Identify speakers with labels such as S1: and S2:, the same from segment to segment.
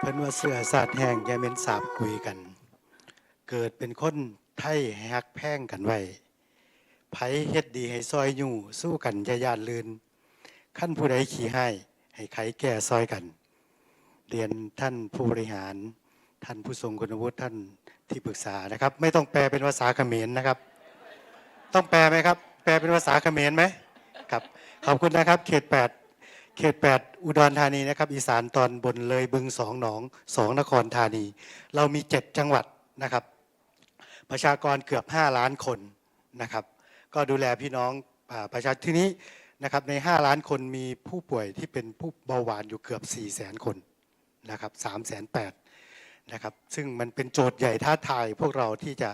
S1: เพิ่นว่าเสื้อสาดแห้งยาเม็นสาบคุยกัน เกิดเป็นคนไทยหักแพ่งกันไว้ไผเฮ็ดดีให้ซอยอยู่สู้กันยายานลืนขั้นผู้ใดขี้ให้ ให้ไขแก่ซอยกัน เรียนท่านผู้บริหาร ท่านผู้ทรงคุณวุฒิท่านที่ปรึกษานะครับ ไม่ต้องแปลเป็นภาษาเขมรนะครับ ต้องแปลไหมครับ แปลเป็นภาษาเขมรไหมครับ ขอบคุณนะครับ เขต8 เขต 8 อุดรธานีนะครับอีสานตอนบนเลยบึงสองหนองสองนครธานี เรามี 7 จังหวัดนะครับ ประชากรเกือบ 5 ล้านคนนะครับ ก็ดูแลพี่น้องประชาที่นี้นะครับใน 5 ล้านคนมีผู้ป่วยที่เป็นผู้เบาหวานอยู่เกือบ 4 0 0 0 0 0 คนนะครับ3 8 0 0 0นะครับซึ่งมันเป็นโจทย์ใหญ่ท้าทายพวกเราที่จะ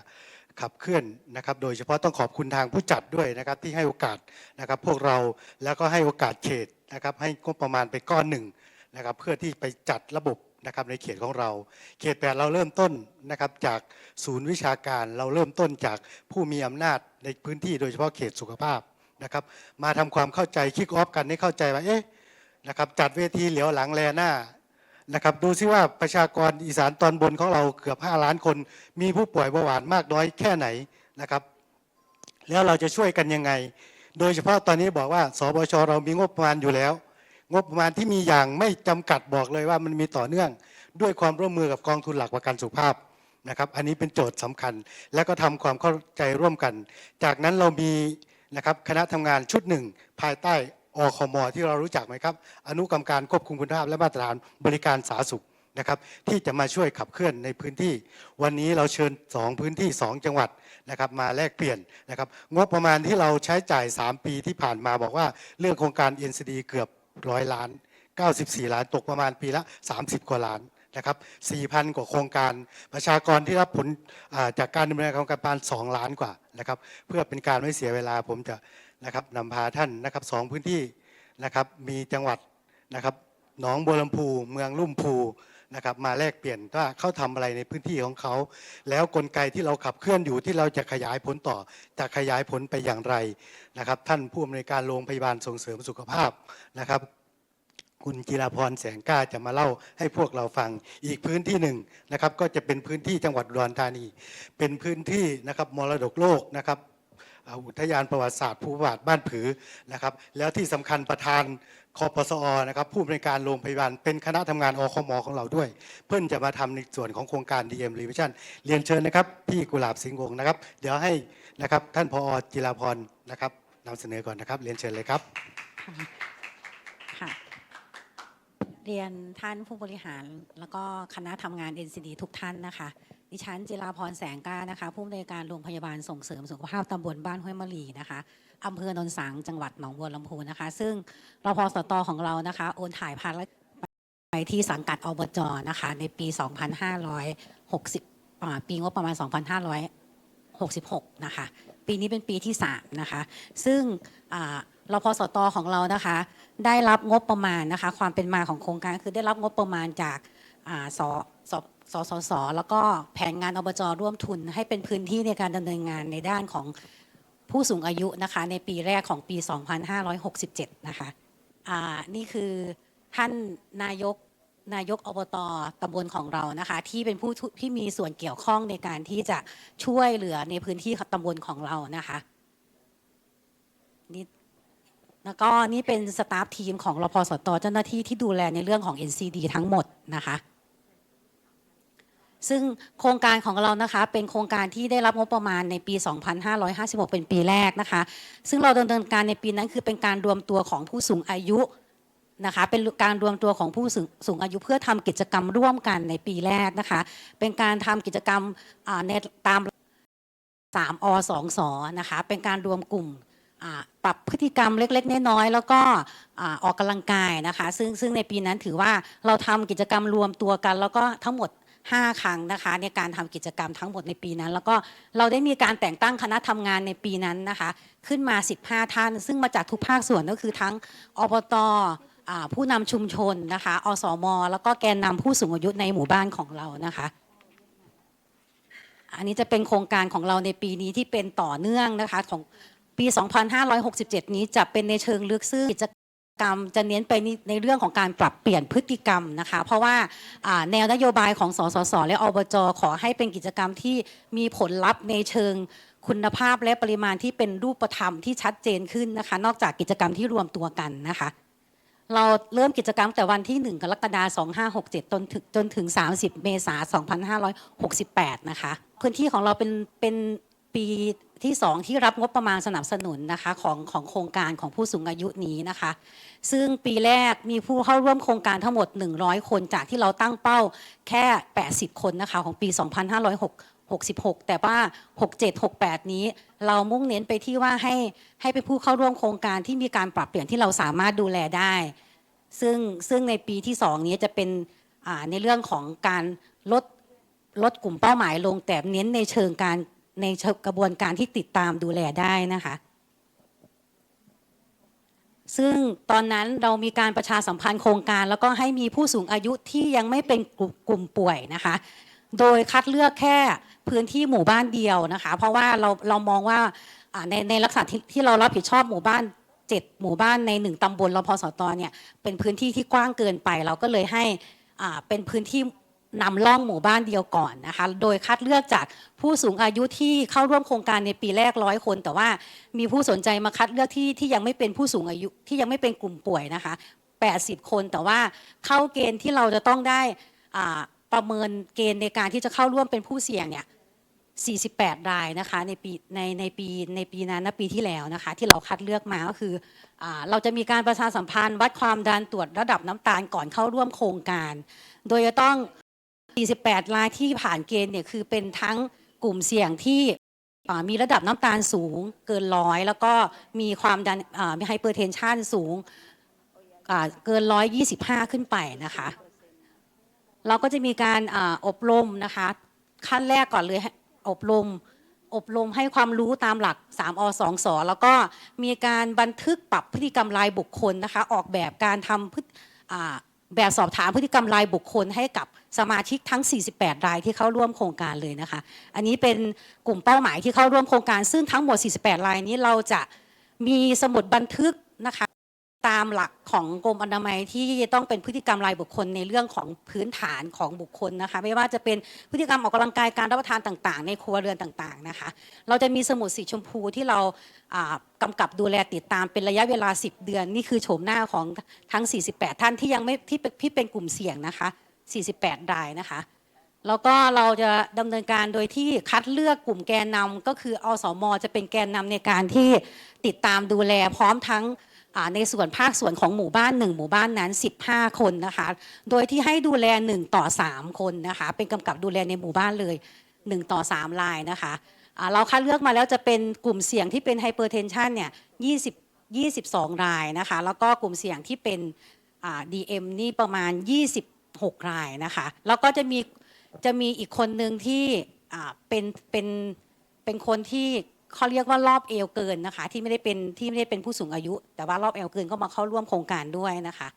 S1: ขับเคลื่อนนะครับ โดยเฉพาะต้องขอบคุณทางผู้จัดด้วยนะครับที่ให้โอกาสนะครับพวกเราแล้วก็ให้โอกาสเขต นะครับให้งบประมาณไปก้อนหนึ่งนะครับเพื่อที่ไปจัดระบบนะครับในเขตของเรา เขตแปดเราเริ่มต้นนะครับจากศูนย์วิชาการเราเริ่มต้นจากผู้มีอำนาจในพื้นที่โดยเฉพาะเขตสุขภาพนะครับมาทำความเข้าใจคิกออฟกันให้เข้าใจว่าเอ๊ะนะครับจัดเวทีเหลียวหลังแลหน้านะครับดูซิว่าประชากรอีสานตอนบนของเราเกือบ 5 ล้านคน มีผู้ป่วยเบาหวานมากน้อยแค่ไหนนะครับ แล้วเราจะช่วยกันยังไง โดยเฉพาะตอนนี้บอกว่าสบชเรามีงบประมาณอยู่แล้ว งบประมาณที่มีอย่างไม่จำกัดบอกเลยว่ามันมีต่อเนื่อง ด้วยความร่วมมือกับกองทุนหลักประกันสุขภาพนะครับ อันนี้เป็นโจทย์สำคัญ และก็ทำความเข้าใจร่วมกัน จากนั้นเรามีนะครับคณะทำงานชุดหนึ่ง ภายใต้อคมที่เรารู้จักไหมครับ อนุกรรมการควบคุมคุณภาพและมาตรฐานบริการสาธารณสุข นะครับที่จะมาช่วยขับเคลื่อนในพื้นที่ วันนี้เราเชิญ 2 พื้นที่ 2 จังหวัดนะครับมาแลกเปลี่ยนนะครับงบประมาณที่เราใช้จ่าย 3 ปีที่ผ่านมาบอกว่าเรื่องโครงการ NCD เกือบร้อยล้าน 94 ล้านตกประมาณปีละ 30 กว่าล้านนะครับ 4,000 กว่าโครงการ ประชากรที่รับผลจากการดำเนินการงการปาน2ล้านกว่านะครับ เพื่อเป็นการไม่เสียเวลาผมจะนะครับนำพาท่านนะครับสองพื้นที่นะครับมีจังหวัดนะครับหนองบัวลำพู เมืองลุ่มพู นะครับมาแลกเปลี่ยนว่าเขาทำอะไรในพื้นที่ของเขา แล้วกลไกที่เราขับเคลื่อนอยู่ที่เราจะขยายผลต่อ จะขยายผลไปอย่างไรนะครับ ท่านผู้อำนวยการโรงพยาบาลส่งเสริมสุขภาพนะครับคุณจิราพรแสงกล้าจะมาเล่าให้พวกเราฟังอีกพื้นที่หนึ่งนะครับ ก็จะเป็นพื้นที่จังหวัดอุดรธานี เป็นพื้นที่นะครับมรดกโลกนะครับ อุทยานประวัติศาสตร์ภูบาทบ้านผือนะครับ แล้วที่สำคัญประธานคอปสอนะครับผู้อำนวยการโรงพยาบาลเป็นคณะทำงานอคมของเราด้วย เพื่อนจะมาทำในส่วนของโครงการ DM Revision เรียนเชิญนะครับ พี่กุหลาบสิงห์วงศ์นะครับ เดี๋ยวให้นะครับท่านพอจิราพรนะครับนำเสนอก่อนนะครับ เรียนเชิญเลยครับ
S2: ค่ะเรียนท่านผู้บริหารแล้วก็คณะทำงาน NCD ทุกท่านนะคะ ดิฉันจิราพรแสงก้านะคะ ผู้อำนวยการโรงพยาบาลส่งเสริมสุขภาพตำบลบ้านห้วยมะลีนะคะอำเภอโนนสังจังหวัดหนองบัวลำพูนะคะ ซึ่งรพสตของเรานะคะ โอนถ่ายภารกิจไปที่สังกัดอบจนะคะ ในปี 2560ปีงบประมาณ 2566 นะคะ ปีนี้เป็นปีที่ 3 นะคะ ซึ่งอ่ารพสตของเรานะคะ ได้รับงบประมาณนะคะ ความเป็นมาของโครงการคือได้รับงบประมาณจากอ่าสส สสส แล้วก็แผนงานอบจร่วมทุน ให้เป็นพื้นที่ในการดำเนินงานในด้านของผู้สูงอายุนะคะในปีแรกของปี 2567 นะคะอ่านี่คือท่านนายกนายกอบตตำบลของเรานะคะ ที่เป็นผู้ที่มีส่วนเกี่ยวข้องในการที่จะช่วยเหลือในพื้นที่ตำบลของเรานะคะนี่แล้วก็นี่เป็นสตาฟทีมของรพสตเจ้าหน้าที่ที่ดูแลในเรื่องของ NCD ทั้งหมดนะคะ ซึ่งโครงการของเรานะคะเป็นโครงการที่ได้รับงบประมาณในปี 2556 เป็นปีแรกนะคะ ซึ่งเราดำเนินการในปีนั้นคือเป็นการรวมตัวของผู้สูงอายุนะคะเป็นการรวมตัวของผู้สูงอายุเพื่อทำกิจกรรมร่วมกันในปีแรกนะคะ เป็นการทำกิจกรรมอ่าในตาม3อ2สนะคะเป็นการรวมกลุ่มปรับพฤติกรรมเล็กๆน้อยๆแล้วก็อออกกำลังกายนะคะ ซึ่งซึ่งในปีนั้นถือว่าเราทำกิจกรรมรวมตัวกัน แล้วก็ทั้งหมด 5 ครั้งนะคะ ในการทำกิจกรรมทั้งหมดในปีนั้น แล้วก็เราได้มีการแต่งตั้งคณะทำงานในปีนั้นนะคะ ขึ้นมา 15 ท่าน ซึ่งมาจากทุกภาคส่วนก็คือทั้งอบตผู้นำชุมชนนะคะอสม แล้วก็แกนนำผู้สูงอายุในหมู่บ้านของเรานะคะอันนี้จะเป็นโครงการของเราในปีนี้ที่เป็นต่อเนื่องนะคะของปี 2567 นี้จะเป็นในเชิงลึกซึ่งกิจ กรรมจะเน้นไปในเรื่องของการปรับเปลี่ยนพฤติกรรมนะคะ เพราะว่าอ่าแนวนโยบายของสสส และอบจขอให้เป็นกิจกรรมที่มีผลลัพธ์ในเชิงคุณภาพและปริมาณที่เป็นรูปธรรมที่ชัดเจนขึ้นนะคะ นอกจากกิจกรรมที่รวมตัวกันนะคะ เราเริ่มกิจกรรมแต่วันที่ 1 กรกฎาคม 2567 จนถึงจนถึง 30 เมษายน 2568 นะคะ พื้นที่ของเราเป็นเป็น ปีที่ 2 ที่รับงบประมาณสนับสนุนนะคะของของโครงการของผู้สูงอายุนี้นะคะ ซึ่งปีแรกมีผู้เข้าร่วมโครงการทั้งหมด 100 คนจากที่เราตั้งเป้าแค่ 80 คนนะคะของปี 2566 แต่ว่า 67 68 นี้เรามุ่งเน้นไปที่ว่าให้ให้เป็นผู้เข้าร่วมโครงการที่มีการปรับเปลี่ยนที่เราสามารถดูแลได้ ซึ่งซึ่งในปีที่สองนี้จะเป็นในเรื่องของการลดลดกลุ่มเป้าหมายลงแต่เน้นในเชิงการ ในกระบวนการที่ติดตามดูแลได้นะคะ ซึ่งตอนนั้นเรามีการประชาสัมพันธ์โครงการ แล้วก็ให้มีผู้สูงอายุที่ยังไม่เป็นกลุ่มป่วยนะคะ โดยคัดเลือกแค่พื้นที่หมู่บ้านเดียวนะคะ เพราะว่าเราเรามองว่าในในลักษณะที่เรารับผิดชอบหมู่บ้านเจ็ดหมู่บ้านในหนึ่งตำบลรพสตเนี่ยเป็นพื้นที่ที่กว้างเกินไป เราก็เลยให้เป็นพื้นที่ นำร่องหมู่บ้านเดียวก่อนนะคะ โดยคัดเลือกจากผู้สูงอายุที่เข้าร่วมโครงการในปีแรกร้อยคน แต่ว่ามีผู้สนใจมาคัดเลือกที่ที่ยังไม่เป็นผู้สูงอายุที่ยังไม่เป็นกลุ่มป่วยนะคะ 80 คน แต่ว่าเข้าเกณฑ์ที่เราจะต้องได้ประเมินเกณฑ์ในการที่จะเข้าร่วมเป็นผู้เสี่ยงเนี่ย 48 รายนะคะในปีในในปีในปีนั้นนะปีที่แล้วนะคะ ที่เราคัดเลือกมาก็คืออเราจะมีการประชาสัมพันธ์ วัดความดันตรวจระดับน้ำตาลก่อนเข้าร่วมโครงการ โดยจะต้อง 48 รายที่ผ่านเกณฑ์เนี่ยคือเป็นทั้งกลุ่มเสี่ยงที่มีระดับน้ำตาลสูงเกินร้อยแล้วก็มีความดันมีไฮเปอร์เทนชันสูงอ่าเกิน 125 ขึ้นไปนะคะ เราก็จะมีการออบรมนะคะ ขั้นแรกก่อนเลยอบรมอบรมให้ความรู้ตามหลัก 3อ2สแล้วก็มีการบันทึกปรับพฤติกรรมรายบุคคลนะคะ ออกแบบการทำพฤติอ่า แบบสอบถามพฤติกรรมรายบุคคลให้กับสมาชิกทั้ง 48 รายที่เข้าร่วมโครงการเลยนะคะ อันนี้เป็นกลุ่มเป้าหมายที่เข้าร่วมโครงการซึ่งทั้งหมด 48 รายนี้เราจะมีสมุดบันทึกนะคะ ตามหลักของกรมอนามัยที่ต้องเป็นพฤติกรรมรายบุคคลในเรื่องของพื้นฐานของบุคคลนะคะ ไม่ว่าจะเป็นพฤติกรรมออกกำลังกายการรับประทานต่างๆ ในครัวเรือนต่างๆนะคะ เราจะมีสมุดสีชมพูที่เรากำกับดูแลติดตามเป็นระยะเวลา 10 เดือน นี่คือโฉมหน้าของทั้ง 48 ท่านที่ยังไม่ที่เป็นที่เป็นกลุ่มเสี่ยงนะคะ 48รายนะคะแล้วก็เราจะดำเนินการโดยที่คัดเลือกกลุ่มแกนนำก็คืออสม จะเป็นแกนนำในการที่ติดตามดูแลพร้อมทั้ง ในส่วนภาคส่วนของหมู่บ้าน 1 หมู่บ้านนั้น 15 คนนะคะ โดยที่ให้ดูแล 1 ต่อ 3 คนนะคะ เป็นกำกับดูแลในหมู่บ้านเลย 1 ต่อ3รายนะคะเราคัดเลือกมาแล้วจะเป็นกลุ่มเสี่ยงที่เป็นไฮเปอร์เทนชันเนี่ย20 22 รายนะคะ แล้วก็กลุ่มเสี่ยงที่เป็นอ่า DM นี่ประมาณ 26 รายนะคะ แล้วก็จะมีจะมีอีกคนหนึ่งที่เป็นเป็นเป็นคนที่ เขาเรียกว่ารอบเอวเกินนะคะ ที่ไม่ได้เป็นที่ไม่ได้เป็นผู้สูงอายุ แต่ว่ารอบเอวเกินก็มาเข้าร่วมโครงการด้วยนะคะ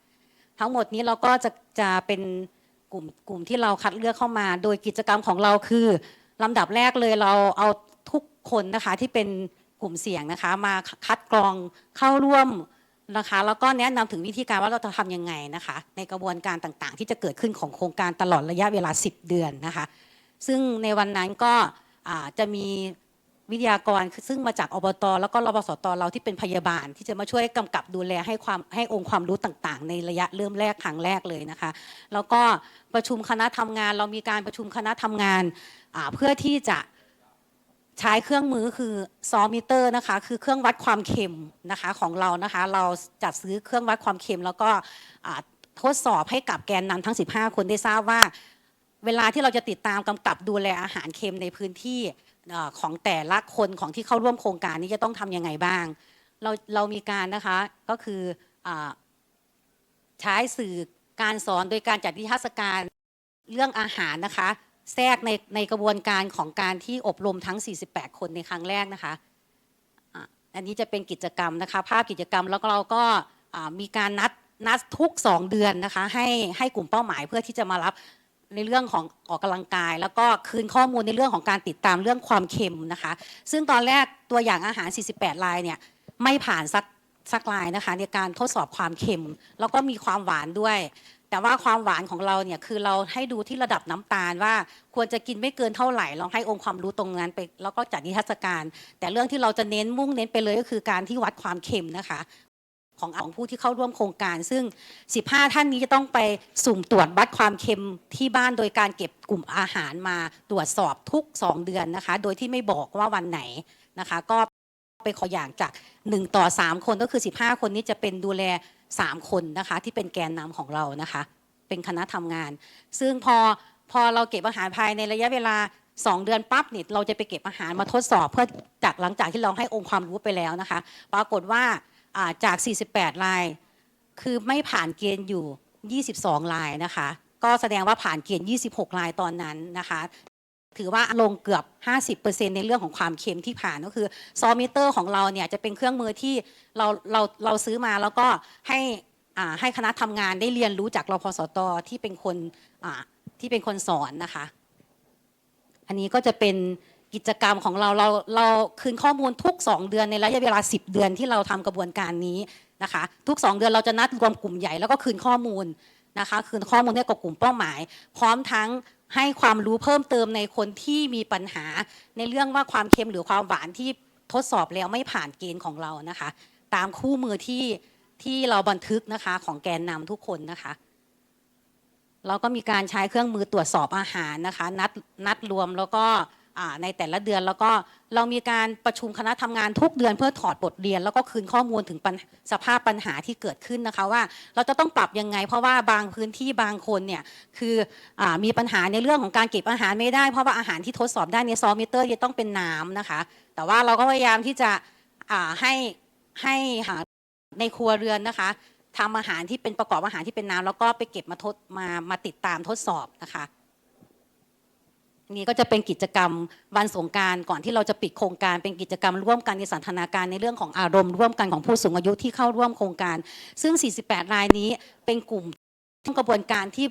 S2: ทั้งหมดนี้เราก็จะจะเป็นกลุ่มกลุ่มที่เราคัดเลือกเข้ามา โดยกิจกรรมของเราคือลำดับแรกเลยเราเอาทุกคนนะคะที่เป็นกลุ่มเสี่ยงนะคะ มาคัดกรองเข้าร่วมนะคะ แล้วก็แนะนำถึงวิธีการว่าเราจะทำยังไงนะคะ ในกระบวนการต่างๆ ที่จะเกิดขึ้นของโครงการตลอดระยะเวลา 10 เดือนนะคะ ซึ่งในวันนั้นก็จะมี วิทยากรซึ่งมาจากอบต แล้วก็รบสตเราที่เป็นพยาบาล ที่จะมาช่วยกำกับดูแลให้ความให้องค์ความรู้ต่างๆ ในระยะเริ่มแรกครั้งแรกเลยนะคะ แล้วก็ประชุมคณะทำงาน เรามีการประชุมคณะทำงานเพื่อที่จะใช้เครื่องมือคือซอมิเตอร์นะคะ คือเครื่องวัดความเค็มนะคะของเรานะคะ เราจัดซื้อเครื่องวัดความเค็ม แล้วก็ทดสอบให้กับแกนนำทั้ง 15 คนได้ทราบว่า เวลาที่เราจะติดตามกำกับดูแลอาหารเค็มในพื้นที่ของแต่ละคนของที่เข้าร่วมโครงการนี้จะต้องทำยังไงบ้าง เราเรามีการนะคะก็คืออใช้สื่อการสอนโดยการจัดนิทรรศการเรื่องอาหารนะคะ แทรกในในกระบวนการของการที่อบรมทั้ง 48 คนในครั้งแรกนะคะอันนี้จะเป็นกิจกรรมนะคะ ภาพกิจกรรมแล้วก็เราก็มีการนัดนัดทุก 2 เดือนนะคะ ให้ให้กลุ่มเป้าหมายเพื่อที่จะมารับ ในเรื่องของออกกำลังกาย แล้วก็คืนข้อมูลในเรื่องของการติดตามเรื่องความเค็มนะคะ ซึ่งตอนแรกตัวอย่างอาหาร 48รายเนี่ยไม่ผ่านสักสักลายนะคะในการทดสอบความเค็ม แล้วก็มีความหวานด้วย แต่ว่าความหวานของเราเนี่ยคือเราให้ดูที่ระดับน้ำตาลว่าควรจะกินไม่เกินเท่าไหร่ลองให้องค์ความรู้ตรงนั้นไปแล้วก็จัดนิทรรศการ แต่เรื่องที่เราจะเน้นมุ่งเน้นไปเลยก็คือการที่วัดความเค็มนะคะ ของของผู้ที่เข้าร่วมโครงการ ซึ่ง 15 ท่านนี้จะต้องไปสุ่มตรวจวัดความเค็มที่บ้านโดยการเก็บกลุ่มอาหารมาตรวจสอบทุก 2 เดือนนะคะ โดยที่ไม่บอกว่าวันไหนนะคะ ก็ไปขออย่างจาก 1 ต่อ 3 คนก็คือ 15 คนนี้จะเป็นดูแล 3 คนนะคะ ที่เป็นแกนนำของเรานะคะ เป็นคณะทำงาน ซึ่งพอพอเราเก็บอาหารภายในระยะเวลา2เดือนปั๊บเนี่ยเราจะไปเก็บอาหารมาทดสอบเพื่อจากหลังจากที่เราให้องค์ความรู้ไปแล้วนะคะ ปรากฏว่า จาก 48 ราย คือไม่ผ่านเกณฑ์อยู่ 22 รายนะคะ ก็แสดงว่าผ่านเกณฑ์ 26 รายตอนนั้นนะคะ ถือว่าลงเกือบ 50%ในเรื่องของความเค็มที่ผ่านก็คือซอมิเตอร์ของเราเนี่ยจะเป็นเครื่องมือที่เราเราเราซื้อมาแล้วก็ให้อ่าให้คณะทำงานได้เรียนรู้จากรพสตที่เป็นคนอ่าที่เป็นคนสอนนะคะ อันนี้ก็จะเป็น กิจกรรมของเราเราเราคืนข้อมูลทุก 2 เดือนในระยะเวลา 10 เดือนที่เราทำกระบวนการนี้นะคะ ทุก 2 เดือนเราจะนัดรวมกลุ่มใหญ่แล้วก็คืนข้อมูลนะคะคืนข้อมูลให้กับกลุ่มเป้าหมาย พร้อมทั้งให้ความรู้เพิ่มเติมในคนที่มีปัญหา ในเรื่องว่าความเค็มหรือความหวานที่ทดสอบแล้วไม่ผ่านเกณฑ์ของเรานะคะ ตามคู่มือที่ที่เราบันทึกนะคะของแกนนำทุกคนนะคะเราก็มีการใช้เครื่องมือตรวจสอบอาหารนะคะ นัดนัดรวมแล้วก็ ในแต่ละเดือนแล้วก็เรามีการประชุมคณะทำงานทุกเดือนเพื่อถอดบทเรียน แล้วก็คืนข้อมูลถึงสภาพปัญหาที่เกิดขึ้นนะคะว่า เราจะต้องปรับยังไง เพราะว่าบางพื้นที่บางคนเนี่ยคืออมีปัญหาในเรื่องของการเก็บอาหารไม่ได้เพราะว่าอาหารที่ทดสอบได้ในซอมิเตอร์จะต้องเป็นน้ำนะคะ แต่ว่าเราก็พยายามที่จะให้ให้หาในครัวเรือนนะคะทำอาหารที่เป็นประกอบอาหารที่เป็นน้ำแล้วก็ไปเก็บมาทดมามาติดตามทดสอบนะคะ นี่ก็จะเป็นกิจกรรมวันสงการก่อนที่เราจะปิดโครงการ เป็นกิจกรรมร่วมกันในสันทนาการในเรื่องของอารมณ์ร่วมกันของผู้สูงอายุที่เข้าร่วมโครงการ ซึ่ง 48 รายนี้เป็นกลุ่มกระบวนการที่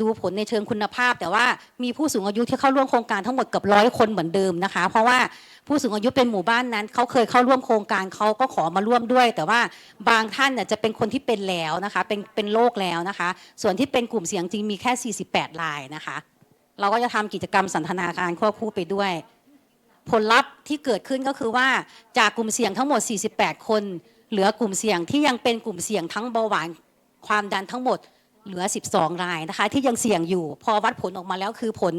S2: ดูผลในเชิงคุณภาพ แต่ว่ามีผู้สูงอายุที่เข้าร่วมโครงการทั้งหมดเกือบร้อยคนเหมือนเดิมนะคะ เพราะว่าผู้สูงอายุเป็นหมู่บ้านนั้นเขาเคยเข้าร่วมโครงการเขาก็ขอมาร่วมด้วย แต่ว่าบางท่านเนี่ยจะเป็นคนที่เป็นแล้วนะคะเป็นเป็นโรคแล้วนะคะ ส่วนที่เป็นกลุ่มเสี่ยงจริงมีแค่ 48 รายนะคะ เราก็จะทำกิจกรรมสันทนาการควบคู่ไปด้วย ผลลัพธ์ที่เกิดขึ้นก็คือว่าจากกลุ่มเสี่ยงทั้งหมด 48 คน เหลือกลุ่มเสี่ยงที่ยังเป็นกลุ่มเสี่ยงทั้งเบาหวานความดันทั้งหมดเหลือ 12 รายนะคะที่ยังเสี่ยงอยู่ พอวัดผลออกมาแล้วคือผล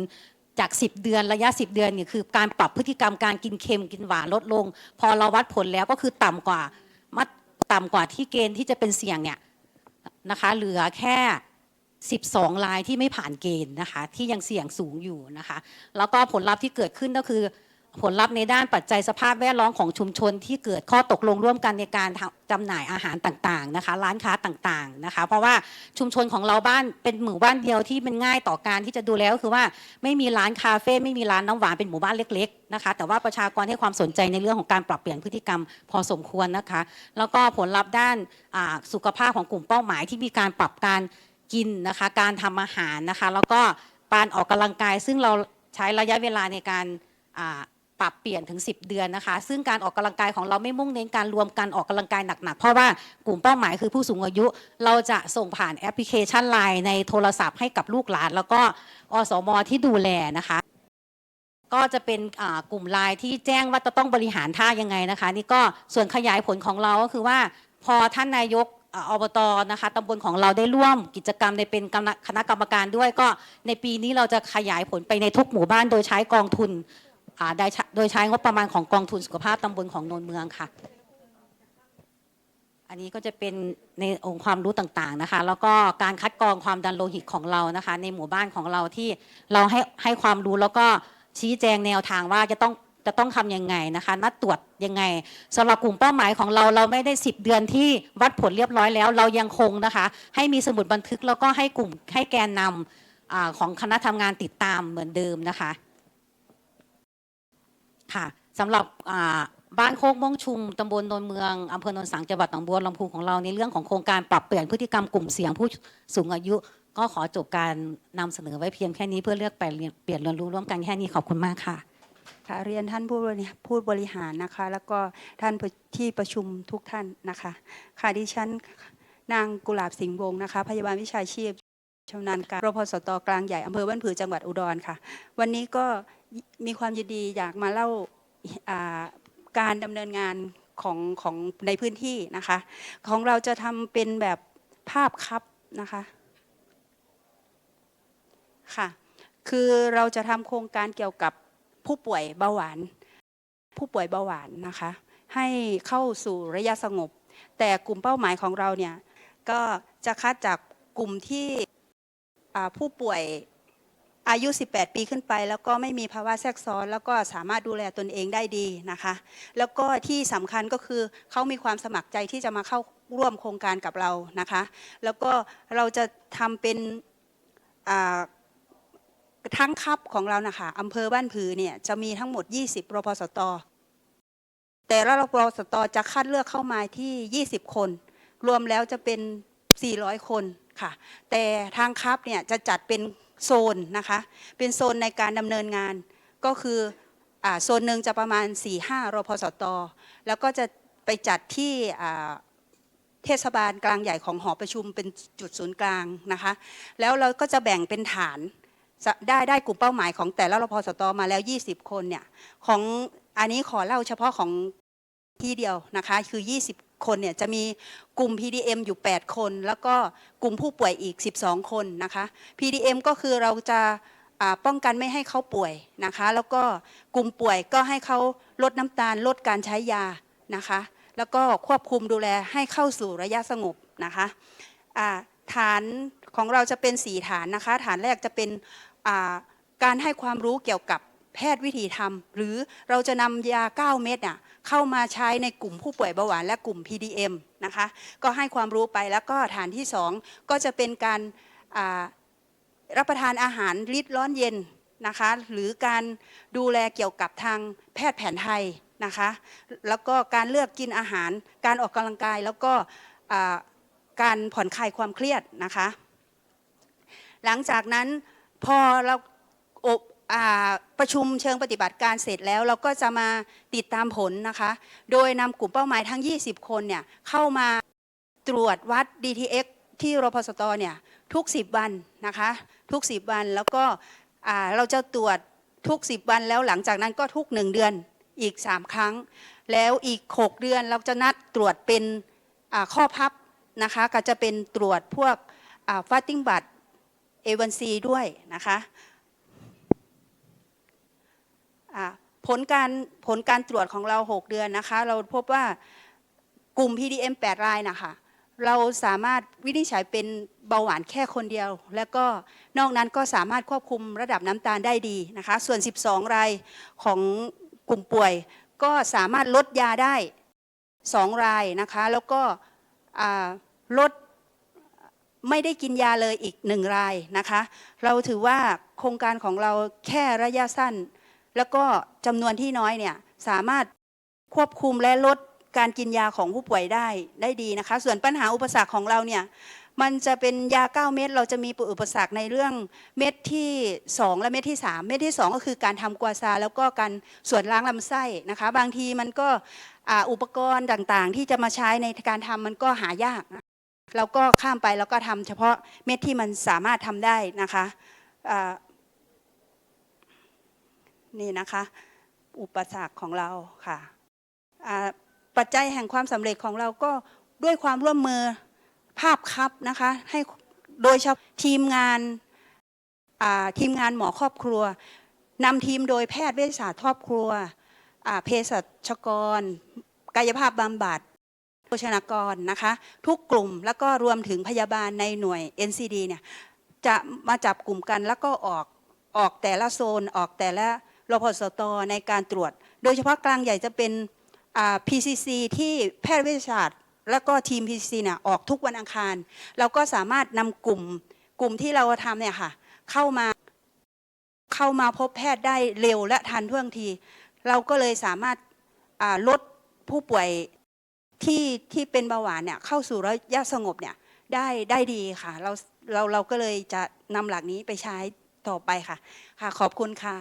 S2: จาก 10 เดือนระยะ 10 เดือนเนี่ยคือการปรับพฤติกรรมการกินเค็มกินหวานลดลง พอเราวัดผลแล้วก็คือต่ำกว่ามัดต่ำกว่าที่เกณฑ์ที่จะเป็นเสี่ยงเนี่ยนะคะเหลือแค่ 12รายที่ไม่ผ่านเกณฑ์นะคะ ที่ยังเสี่ยงสูงอยู่นะคะ แล้วก็ผลลัพธ์ที่เกิดขึ้นก็คือ ผลลัพธ์ในด้านปัจจัยสภาพแวดล้อมของชุมชน ที่เกิดข้อตกลงร่วมกันในการทำจำหน่ายอาหารต่างๆนะคะ ร้านค้าต่างๆนะคะ เพราะว่าชุมชนของเราบ้านเป็นหมู่บ้านเดียวที่มันง่ายต่อการที่จะดูแลก็คือว่าไม่มีร้านคาเฟ่ไม่มีร้านน้ำหวานเป็นหมู่บ้านเล็กๆนะคะ แต่ว่าประชากรให้ความสนใจในเรื่องของการปรับเปลี่ยนพฤติกรรมพอสมควรนะคะ แล้วก็ผลลัพธ์ด้านสุขภาพของกลุ่มเป้าหมายที่มีการปรับการ กินนะคะ การทำอาหารนะคะ แล้วก็การออกกำลังกาย ซึ่งเราใช้ระยะเวลาในการปรับเปลี่ยนถึง 10 เดือนนะคะ ซึ่งการออกกำลังกายของเราไม่มุ่งเน้นการรวมกันออกกำลังกายหนักๆ เพราะว่ากลุ่มเป้าหมายคือผู้สูงอายุ เราจะส่งผ่านแอปพลิเคชันไลน์ในโทรศัพท์ให้กับลูกหลาน แล้วก็อสมที่ดูแลนะคะ ก็จะเป็นกลุ่มไลน์ที่แจ้งว่าจะต้องบริหารท่ายังไงนะคะ นี่ก็ส่วนขยายผลของเราก็คือว่า พอท่านนายก อ่าอบตนะคะตำบลของเราได้ร่วมกิจกรรมในเป็นคณะกรรมการด้วยก็ในปีนี้เราจะขยายผลไปในทุกหมู่บ้านโดยใช้กองทุนโดยใช้งบประมาณของกองทุนสุขภาพตำบลของนนเมืองค่ะ อันนี้ก็จะเป็นในองค์ความรู้ต่างๆนะคะ แล้วก็การคัดกรองความดันโลหิตของเรานะคะ ในหมู่บ้านของเราที่เราให้ให้ความรู้แล้วก็ชี้แจงแนวทางว่าจะต้อง จะต้องทำยังไงนะคะ นัดตรวจยังไงสำหรับกลุ่มเป้าหมายของเราเราไม่ได้ 10 เดือนที่วัดผลเรียบร้อยแล้ว เรายังคงนะคะ ให้มีสมุดบันทึกแล้วก็ให้กลุ่มให้แกนนำอาของคณะทำงานติดตามเหมือนเดิมนะคะค่ะสำหรับบ้านโคกม่วงชุมตำบลโนนเมืองอำเภอโนนสังจังหวัดหนองบัวลำพูของเราในเรื่องของโครงการปรับเปลี่ยนพฤติกรรมกลุ่มเสี่ยงผู้สูงอายุ ก็ขอจบการนำเสนอไว้เพียงแค่นี้เพื่อเลือกไปเรียนเปลี่ยนเรียนรู้ร่วมกันแค่นี้ขอบคุณมากค่ะ
S3: ค่ะเรียนท่านผู้บริผู้บริหารนะคะ แล้วก็ท่านที่ประชุมทุกท่านนะคะ ค่ะดิฉันนางกุหลาบสิงห์วงศ์นะคะ พยาบาลวิชาชีพชำนาญการรพสตกลางใหญ่อำเภอบ้านผือจังหวัดอุดรค่ะ วันนี้ก็มีความยินดีอยากมาเล่าอ่าการดำเนินงานของของในพื้นที่นะคะ ของเราจะทำเป็นแบบภาพครับนะคะค่ะ คือเราจะทำโครงการเกี่ยวกับ ผู้ป่วยเบาหวาน ผู้ป่วยเบาหวานนะคะ ให้เข้าสู่ระยะสงบ แต่กลุ่มเป้าหมายของเราเนี่ยก็จะคัดจากกลุ่มที่ผู้ป่วยอายุ 18 ปีขึ้นไป แล้วก็ไม่มีภาวะแทรกซ้อน แล้วก็สามารถดูแลตนเองได้ดีนะคะ แล้วก็ที่สำคัญก็คือเขามีความสมัครใจที่จะมาเข้าร่วมโครงการกับเรานะคะ แล้วก็เราจะทำเป็น ทั้งคับของเรานะคะอำเภอบ้านผือเนี่ยจะมีทั้งหมด 20 รพสต แต่ละรพสตจะคัดเลือกเข้ามาที่ 20 คน รวมแล้วจะเป็น 400 คนค่ะ แต่ทางคับเนี่ยจะจัดเป็นโซนนะคะ เป็นโซนในการดำเนินงาน ก็คืออโซนหนึ่งจะประมาณ 4-5 รพสต แล้วก็จะไปจัดที่เทศบาลกลางใหญ่ของหอประชุมเป็นจุดศูนย์กลางนะคะ แล้วเราก็จะแบ่งเป็นฐาน ได้ได้กลุ่มเป้าหมายของแต่ละรพสตมาแล้ว 20 คนเนี่ยของอันนี้ขอเล่าเฉพาะของที่เดียวนะคะ คือ 20 คนเนี่ยจะมีกลุ่ม PDM อยู่ 8 คน แล้วก็กลุ่มผู้ป่วยอีก 12 คนนะคะ PDM ก็คือเราจะป้องกันไม่ให้เขาป่วยนะคะ แล้วก็กลุ่มป่วยก็ให้เขาลดน้ำตาลลดการใช้ยานะคะ แล้วก็ควบคุมดูแลให้เข้าสู่ระยะสงบนะคะฐานของเราจะเป็นสีฐานนะคะ ฐานแรกจะเป็น การให้ความรู้เกี่ยวกับแพทย์วิถีธรรมหรือเราจะนำยา 9 เม็ดเข้ามาใช้ในกลุ่มผู้ป่วยเบาหวานและกลุ่ม PDM นะคะก็ให้ความรู้ไปแล้วก็ฐานที่ 2 ก็จะเป็นการรับประทานอาหารริดร้อนเย็นนะคะหรือการดูแลเกี่ยวกับทางแพทย์แผนไทยนะคะแล้วก็การเลือกกินอาหาร การออกกำลังกาย แล้วก็การผ่อนคลายความเครียดนะคะ หลังจากนั้น พอเราอบประชุมเชิงปฏิบัติการเสร็จแล้วเราก็จะมาติดตามผลนะคะ โดยนำกลุ่มเป้าหมายทั้ง 20 คนเนี่ยเข้ามาตรวจวัด DTX ที่รพสตเนี่ยทุก 10 วันนะคะ ทุก 10 วันแล้วก็เราจะตรวจทุก 10 วันแล้วหลังจากนั้นก็ทุก 1 เดือนอีก 3 ครั้ง แล้วอีก 6 เดือนเราจะนัดตรวจเป็นข้อพับนะคะ ก็จะเป็นตรวจพวกฟาสติ้งบัต A1C ด้วยนะคะผลการผลการตรวจของเรา 6 เดือนนะคะ เราพบว่ากลุ่ม PDM 8 รายนะคะเราสามารถวินิจฉัยเป็นเบาหวานแค่คนเดียว แล้วก็นอกนั้นก็สามารถควบคุมระดับน้ำตาลได้ดีนะคะ ส่วน 12 รายของกลุ่มป่วย ก็สามารถลดยาได้ 2 รายนะคะ แล้วก็ลด ไม่ได้กินยาเลยอีกหนึ่งรายนะคะ เราถือว่าโครงการของเราแค่ระยะสั้น แล้วก็จำนวนที่น้อยเนี่ยสามารถควบคุมและลดการกินยาของผู้ป่วยได้ได้ดีนะคะ ส่วนปัญหาอุปสรรคของเราเนี่ยมันจะเป็นยา 9 เม็ดเราจะมีอุปสรรคในเรื่องเม็ดที่ 2 และเม็ดที่ 3 เม็ดที่ 2 ก็คือการทำกัวซา แล้วก็การส่วนล้างลำไส้นะคะ บางทีมันก็อุปกรณ์ต่างๆ ที่จะมาใช้ในการทำมันก็หายาก เราก็ข้ามไปแล้วก็ทำเฉพาะเม็ดที่มันสามารถทำได้นะคะนี่นะคะ อุปสรรคของเราค่ะปัจจัยแห่งความสำเร็จของเราก็ด้วยความร่วมมือภาพครับนะคะให้โดยเฉพาะทีมงานทีมงานหมอครอบครัวนำทีมโดยแพทย์เวชศาสตร์ครอบครัวเภสัชกร กายภาพบำบัด โภชนากรนะคะ ทุกกลุ่มแล้วก็รวมถึงพยาบาลในหน่วย NCD เนี่ยจะมาจับกลุ่มกันแล้วก็ออกออกแต่ละโซนออกแต่ละรพสตในการตรวจ โดยเฉพาะกลางใหญ่จะเป็นอ่า PCC ที่แพทย์วิทยาศาสตร์ แล้วก็ทีม PCC เนี่ยออกทุกวันอังคาร เราก็สามารถนำกลุ่มกลุ่มที่เราทำเนี่ยค่ะเข้ามาเข้ามาพบแพทย์ได้เร็วและทันท่วงที เราก็เลยสามารถอ่าลดผู้ป่วย ที่ที่เป็นเบาหวานเนี่ยเข้าสู่ระยะสงบเนี่ยได้ได้ดีค่ะ เราเราเราก็เลยจะนำหลักนี้ไปใช้ต่อไปค่ะ ค่ะขอบคุณค่ะ